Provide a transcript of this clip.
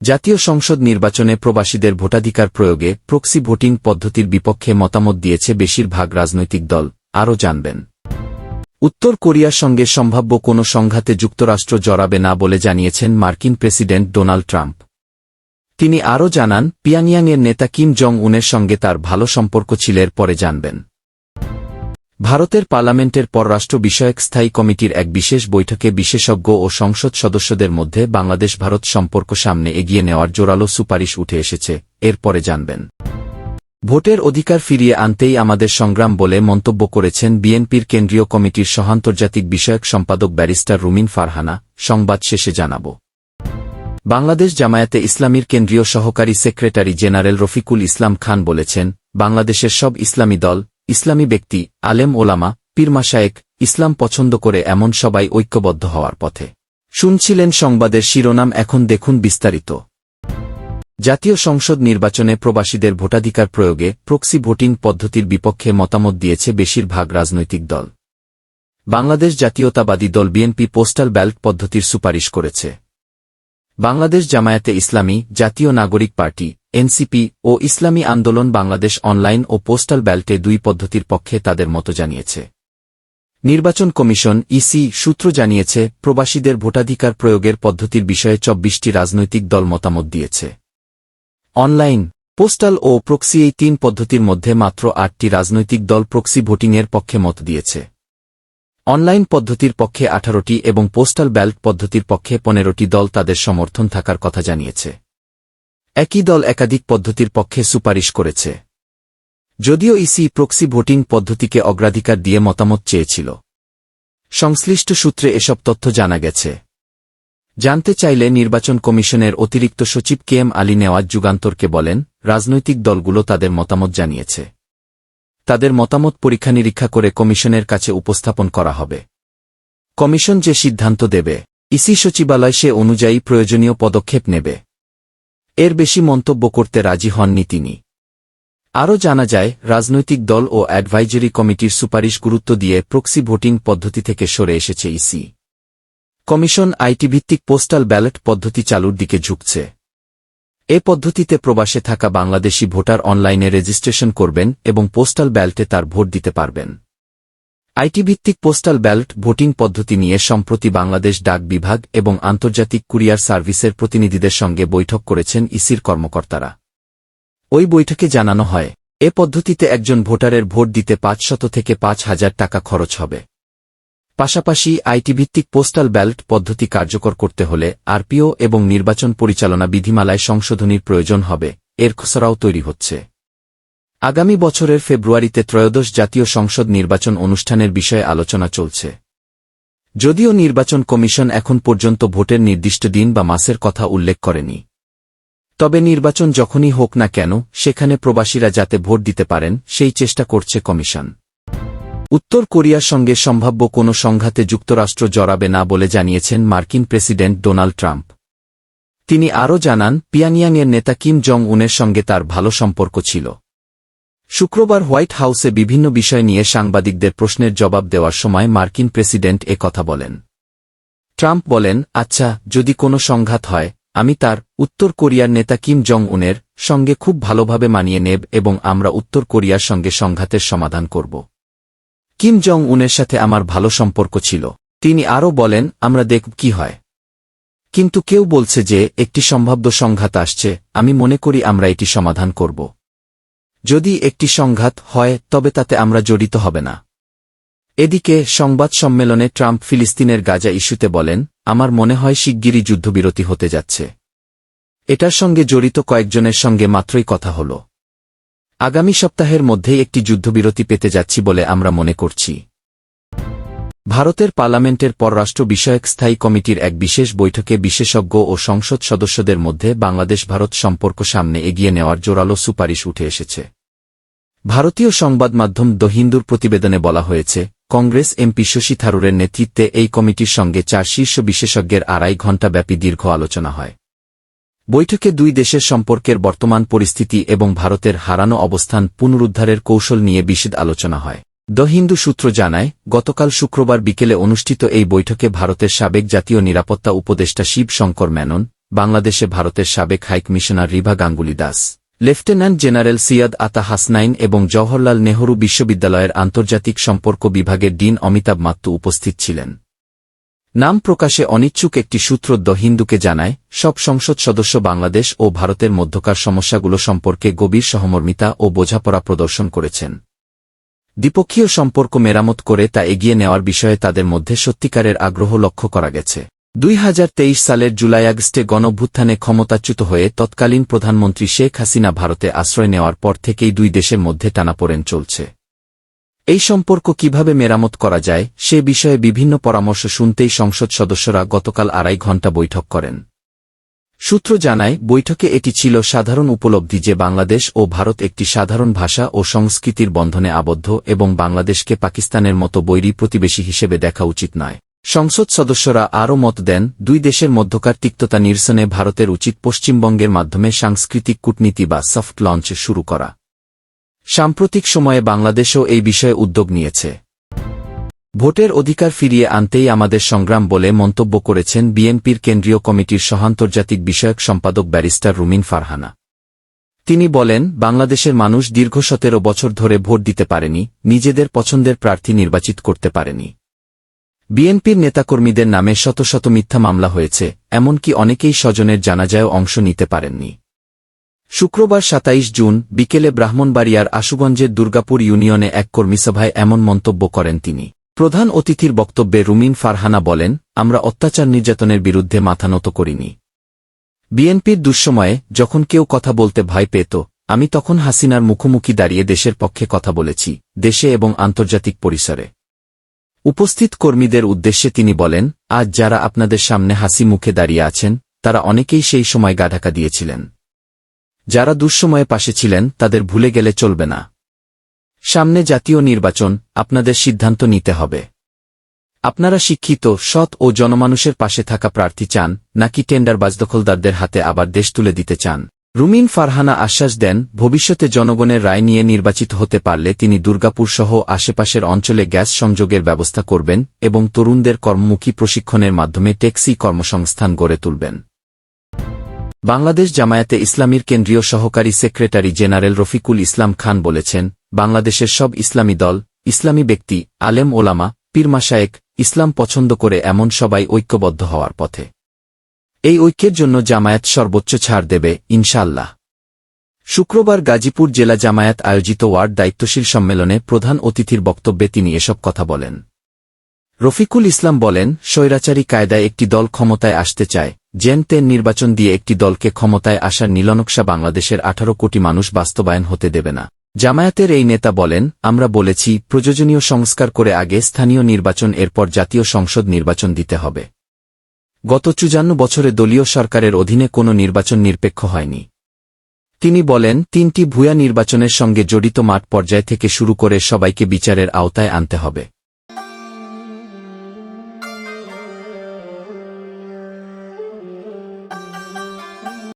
জাতীয় সংসদ নির্বাচনে প্রবাসীদের ভোটাধিকার প্রয়োগে প্রক্সি ভোটিং পদ্ধতির বিপক্ষে মতামত দিয়েছে বেশিরভাগ রাজনৈতিক দল, আরও জানবেন। উত্তর কোরিয়ার সঙ্গে সম্ভাব্য কোনো সংঘাতে যুক্তরাষ্ট্র জড়াবে না বলে জানিয়েছেন মার্কিন প্রেসিডেন্ট ডোনাল্ড ট্রাম্প। তিনি আরও জানান পিয়াংয়াংয়ের নেতা কিম জং উনের সঙ্গে তার ভালো সম্পর্ক ছিল এর পরে জানবেন। ভারতের পার্লামেন্টের পররাষ্ট্র বিষয়ক স্থায়ী কমিটির এক বিশেষ বৈঠকে বিশেষজ্ঞ ও সংসদ সদস্যদের মধ্যে বাংলাদেশ ভারত সম্পর্ক সামনে এগিয়ে নেওয়ার জোরালো সুপারিশ উঠে এসেছে এরপরে জানবেন। ভোটের অধিকার ফিরিয়ে আনতেই আমাদের সংগ্রাম বলে মন্তব্য করেছেন বিএনপির কেন্দ্রীয় কমিটির সহান্তর্জাতিক বিষয়ক সম্পাদক ব্যারিস্টার রুমিন ফারহানা, সংবাদ শেষে জানাব। বাংলাদেশ জামায়াতে ইসলামীর কেন্দ্রীয় সহকারী সেক্রেটারি জেনারেল রফিকুল ইসলাম খান বলেছেন, বাংলাদেশের সব ইসলামী দল ইসলামী ব্যক্তি, আলেম ওলামা পীরমাশায়েক ইসলাম পছন্দ করে এমন সবাই ঐক্যবদ্ধ হওয়ার পথে। শুনছিলেন সংবাদের শিরোনাম এখন দেখুন বিস্তারিত। জাতীয় সংসদ নির্বাচনে প্রবাসীদের ভোটাধিকার প্রয়োগে প্রক্সি ভোটিং পদ্ধতির বিপক্ষে মতামত দিয়েছে বেশিরভাগ রাজনৈতিক দল। বাংলাদেশ জাতীয়তাবাদী দল বিএনপি পোস্টাল ব্যালট পদ্ধতির সুপারিশ করেছে। বাংলাদেশ জামায়াতে ইসলামী জাতীয় নাগরিক পার্টি এনসিপি ও ইসলামী আন্দোলন বাংলাদেশ অনলাইন ও পোস্টাল ব্যালটে দুই পদ্ধতির পক্ষে তাদের মতো জানিয়েছে। নির্বাচন কমিশন ইসি সূত্র জানিয়েছে, প্রবাসীদের ভোটাধিকার প্রয়োগের পদ্ধতির বিষয়ে চব্বিশটি রাজনৈতিক দল মতামত দিয়েছে। অনলাইন, পোস্টাল ও প্রক্সি এই তিন পদ্ধতির মধ্যে মাত্র আটটি রাজনৈতিক দল প্রক্সি ভোটিংয়ের পক্ষে মত দিয়েছে। অনলাইন পদ্ধতির পক্ষে আঠারোটি এবং পোস্টাল ব্যালট পদ্ধতির পক্ষে পনেরোটি দল তাদের সমর্থন থাকার কথা জানিয়েছে। একই দল একাধিক পদ্ধতির পক্ষে সুপারিশ করেছে। যদিও ইসি প্রক্সি ভোটিং পদ্ধতিকে অগ্রাধিকার দিয়ে মতামত চেয়েছিল। সংশ্লিষ্ট সূত্রে এসব তথ্য জানা গেছে। জানতে চাইলে নির্বাচন কমিশনের অতিরিক্ত সচিব কে এম আলী নেওয়াজ যুগান্তরকে বলেন, রাজনৈতিক দলগুলো তাদের মতামত জানিয়েছে। তাদের মতামত পরীক্ষা নিরীক্ষা করে কমিশনের কাছে উপস্থাপন করা হবে। কমিশন যে সিদ্ধান্ত দেবে, ইসি সচিবালয় সে অনুযায়ী প্রয়োজনীয় পদক্ষেপ নেবে। এর বেশি মন্তব্য করতে রাজি হননি তিনি। আরও জানা যায়, রাজনৈতিক দল ও অ্যাডভাইজরি কমিটির সুপারিশ গুরুত্ব দিয়ে প্রক্সি ভোটিং পদ্ধতি থেকে সরে এসেছে ইসি। কমিশন আইটিভিত্তিক পোস্টাল ব্যালট পদ্ধতি চালুর দিকে ঝুঁকছে। এ পদ্ধতিতে প্রবাসে থাকা বাংলাদেশি ভোটার অনলাইনে রেজিস্ট্রেশন করবেন এবং পোস্টাল ব্যালটে তার ভোট দিতে পারবেন। আইটিভিত্তিক পোস্টাল ব্যালট ভোটিং পদ্ধতি নিয়ে সম্প্রতি বাংলাদেশ ডাক বিভাগ এবং আন্তর্জাতিক কুরিয়ার সার্ভিসের প্রতিনিধিদের সঙ্গে বৈঠক করেছেন ইসির কর্মকর্তারা। ওই বৈঠকে জানানো হয়, এ পদ্ধতিতে একজন ভোটারের ভোট দিতে পাঁচশত থেকে পাঁচ হাজার টাকা খরচ হবে। পাশাপাশি আইটিভিত্তিক পোস্টাল ব্যালট পদ্ধতি কার্যকর করতে হলে আরপিও এবং নির্বাচন পরিচালনা বিধিমালায় সংশোধনীর প্রয়োজন হবে, এর খসড়াও তৈরি হচ্ছে। আগামী বছরের ফেব্রুয়ারিতে ত্রয়োদশ জাতীয় সংসদ নির্বাচন অনুষ্ঠানের বিষয়ে আলোচনা চলছে। যদিও নির্বাচন কমিশন এখন পর্যন্ত ভোটের নির্দিষ্ট দিন বা মাসের কথা উল্লেখ করেনি। তবে নির্বাচন যখনই হোক না কেন, সেখানে প্রবাসীরা যাতে ভোট দিতে পারেন, সেই চেষ্টা করছে কমিশন। উত্তর কোরিয়ার সঙ্গে সম্ভাব্য কোনো সংঘাতে যুক্তরাষ্ট্র জড়াবে না বলে জানিয়েছেন মার্কিন প্রেসিডেন্ট ডোনাল্ড ট্রাম্প। তিনি আরও জানান পিয়াংয়াংয়ের নেতা কিম জং উনের সঙ্গে তার ভালো সম্পর্ক ছিল। শুক্রবার হোয়াইট হাউসে বিভিন্ন বিষয় নিয়ে সাংবাদিকদের প্রশ্নের জবাব দেওয়ার সময় মার্কিন প্রেসিডেন্ট এ কথা বলেন। ট্রাম্প বলেন আচ্ছা যদি কোনো সংঘাত হয়, আমি তার উত্তর কোরিয়ার নেতা কিম জং উনের সঙ্গে খুব ভালোভাবে মানিয়ে নেব এবং আমরা উত্তর কোরিয়ার সঙ্গে সংঘাতের সমাধান করব। কিম জং উনের সাথে আমার ভালো সম্পর্ক ছিল। তিনি আরও বলেন, আমরা দেখব কি হয়। কিন্তু কেউ বলছে যে, একটি সম্ভাব্য সংঘাত আসছে, আমি মনে করি আমরা এটি সমাধান করব। যদি একটি সংঘাত হয়, তবে তাতে আমরা জড়িত হবে না। এদিকে, সংবাদ সম্মেলনে ট্রাম্প ফিলিস্তিনের গাজা ইস্যুতে বলেন, আমার মনে হয় শিগগিরই যুদ্ধবিরতি হতে যাচ্ছে। এটার সঙ্গে জড়িত কয়েকজনের সঙ্গে মাত্রই কথা হল। আগামী সপ্তাহের মধ্যেই একটি যুদ্ধবিরতি পেতে যাচ্ছি বলে আমরা মনে করছি। ভারতের পার্লামেন্টের পররাষ্ট্র বিষয়ক স্থায়ী কমিটির এক বিশেষ বৈঠকে বিশেষজ্ঞ ও সংসদ সদস্যদের মধ্যে বাংলাদেশ ভারত সম্পর্ক সামনে এগিয়ে নেওয়ার জোরালো সুপারিশ উঠে এসেছে। ভারতীয় সংবাদ মাধ্যম দ্য হিন্দুর প্রতিবেদনে বলা হয়েছে, কংগ্রেস এমপি শশী থারুরের নেতৃত্বে এই কমিটির সঙ্গে চার শীর্ষ বিশেষজ্ঞের আড়াই ঘণ্টাব্যাপী দীর্ঘ আলোচনা হয়। বৈঠকে দুই দেশের সম্পর্কের বর্তমান পরিস্থিতি এবং ভারতের হারানো অবস্থান পুনরুদ্ধারের কৌশল নিয়ে বিশদ আলোচনা হয়। দ্য হিন্দু সূত্র জানায়, গতকাল শুক্রবার বিকেলে অনুষ্ঠিত এই বৈঠকে ভারতের সাবেক জাতীয় নিরাপত্তা উপদেষ্টা শিব শঙ্কর মেনন, বাংলাদেশে ভারতের সাবেক high commissioner Riva Ganguly Das, lieutenant general Syed Ata Hasnain এবং জওহরলাল নেহরু বিশ্ববিদ্যালয়ের আন্তর্জাতিক সম্পর্ক বিভাগের ডিন অমিতাভ মাত্তু উপস্থিত ছিলেন। নাম প্রকাশে অনিচ্ছুক একটি সূত্র দ্য হিন্দুকে জানায়, সব সংসদ সদস্য বাংলাদেশ ও ভারতের মধ্যকার সমস্যাগুলো সম্পর্কে গভীর সহমর্মিতা ও বোঝাপড়া প্রদর্শন করেছেন। দ্বিপক্ষীয় সম্পর্ক মেরামত করে তা এগিয়ে নেওয়ার বিষয়ে তাদের মধ্যে সত্যিকারের আগ্রহ লক্ষ্য করা গেছে। দুই হাজার তেইশ সালের জুলাই আগস্টে গণভ্যুত্থানে ক্ষমতাচ্যুত হয়ে তৎকালীন প্রধানমন্ত্রী শেখ হাসিনা ভারতে আশ্রয় নেওয়ার পর থেকেই দুই দেশের মধ্যে টানাপোড়েন চলছে। এই সম্পর্ক কীভাবে মেরামত করা যায়, সে বিষয়ে বিভিন্ন পরামর্শ শুনতেই সংসদ সদস্যরা গতকাল আড়াই ঘণ্টা বৈঠক করেন। সূত্র জানায়, বৈঠকে এটি ছিল সাধারণ উপলব্ধি যে বাংলাদেশ ও ভারত একটি সাধারণ ভাষা ও সংস্কৃতির বন্ধনে আবদ্ধ এবং বাংলাদেশকে পাকিস্তানের মতো বৈরী প্রতিবেশী হিসেবে দেখা উচিত নয়। সংসদ সদস্যরা আরও মত দেন, দুই দেশের মধ্যকার তিক্ততা নিরসনে ভারতের উচিত পশ্চিমবঙ্গের মাধ্যমে সাংস্কৃতিক কূটনীতি বা সফট লঞ্চ শুরু করা। সাম্প্রতিক সময়ে বাংলাদেশও এই বিষয়ে উদ্যোগ নিয়েছে। ভোটের অধিকার ফিরিয়ে আনতেই আমাদের সংগ্রাম বলে মন্তব্য করেছেন বিএনপির কেন্দ্রীয় কমিটির সহান্তর্জাতিক বিষয়ক সম্পাদক ব্যারিস্টার রুমিন ফারহানা। তিনি বলেন, বাংলাদেশের মানুষ দীর্ঘ সতেরো বছর ধরে ভোট দিতে পারেনি, নিজেদের পছন্দের প্রার্থী নির্বাচিত করতে পারেনি। বিএনপির নেতাকর্মীদের নামে শত শত মিথ্যা মামলা হয়েছে, এমনকি অনেকেই স্বজনের জানাজায়ও অংশ নিতে পারেননি। শুক্রবার ২৭ জুন বিকেলে ব্রাহ্মণবাড়িয়ার আশুগঞ্জের দুর্গাপুর ইউনিয়নে এক কর্মীসভায় এমন মন্তব্য করেন তিনি। প্রধান অতিথির বক্তব্যে রুমিন ফারহানা বলেন, আমরা অত্যাচার নির্যাতনের বিরুদ্ধে মাথা নত করিনি। বিএনপির দুঃসময়ে যখন কেউ কথা বলতে ভয় পেত, আমি তখন হাসিনার মুখোমুখি দাঁড়িয়ে দেশের পক্ষে কথা বলেছি, দেশে এবং আন্তর্জাতিক পরিসরে। উপস্থিত কর্মীদের উদ্দেশ্যে তিনি বলেন, আজ যারা আপনাদের সামনে হাসি মুখে দাঁড়িয়ে আছেন, তারা অনেকেই সেই সময় গাঢাকা দিয়েছিলেন। যারা দুঃসময়ে পাশে ছিলেন, তাদের ভুলে গেলে চলবে না। সামনে জাতীয় নির্বাচন, আপনাদের সিদ্ধান্ত নিতে হবে। আপনারা শিক্ষিত, সৎ ও জনমানুষের পাশে থাকা প্রার্থী চান, নাকি টেন্ডার বাজদখলদারদের হাতে আবার দেশ তুলে দিতে চান? রুমিন ফারহানা আশ্বাস দেন, ভবিষ্যতে জনগণের রায় নিয়ে নির্বাচিত হতে পারলে তিনি দুর্গাপুর সহ আশেপাশের অঞ্চলে গ্যাস সংযোগের ব্যবস্থা করবেন এবং তরুণদের কর্মমুখী প্রশিক্ষণের মাধ্যমে ট্যাক্সি কর্মসংস্থান গড়ে তুলবেন। বাংলাদেশ জামায়াতে ইসলামীর কেন্দ্রীয় সহকারী সেক্রেটারি জেনারেল রফিকুল ইসলাম খান বলেছেন, বাংলাদেশের সব ইসলামী দল, ইসলামী ব্যক্তি, আলেম ওলামা, পীর মাসায়েক ইসলাম পছন্দ করে এমন সবাই ঐক্যবদ্ধ হওয়ার পথে। এই ঐক্যের জন্য জামায়াত সর্বোচ্চ ছাড় দেবে ইনশাল্লাহ শুক্রবার গাজীপুর জেলা জামায়াত আয়োজিত ওয়ার্ড দায়িত্বশীল সম্মেলনে প্রধান অতিথির বক্তব্যে তিনি এসব কথা বলেন। রফিকুল ইসলাম বলেন, স্বৈরাচারী কায়দায় একটি দল ক্ষমতায় আসতে চায় জেন তেন নির্বাচন দিয়ে একটি দলকে ক্ষমতায় আসার নীলনকশা বাংলাদেশের আঠারো কোটি মানুষ বাস্তবায়ন হতে দেবে না। জামায়াতের এই নেতা বলেন, আমরা বলেছি, প্রয়োজনীয় সংস্কার করে আগে স্থানীয় নির্বাচন, এরপর জাতীয় সংসদ নির্বাচন দিতে হবে। গত চুজান্ন বছরে দলীয় সরকারের অধীনে কোনো নির্বাচন নিরপেক্ষ হয়নি। তিনি বলেন, তিনটি ভূয়া নির্বাচনের সঙ্গে জড়িত মাঠ পর্যায় থেকে শুরু করে সবাইকে বিচারের আওতায় আনতে হবে।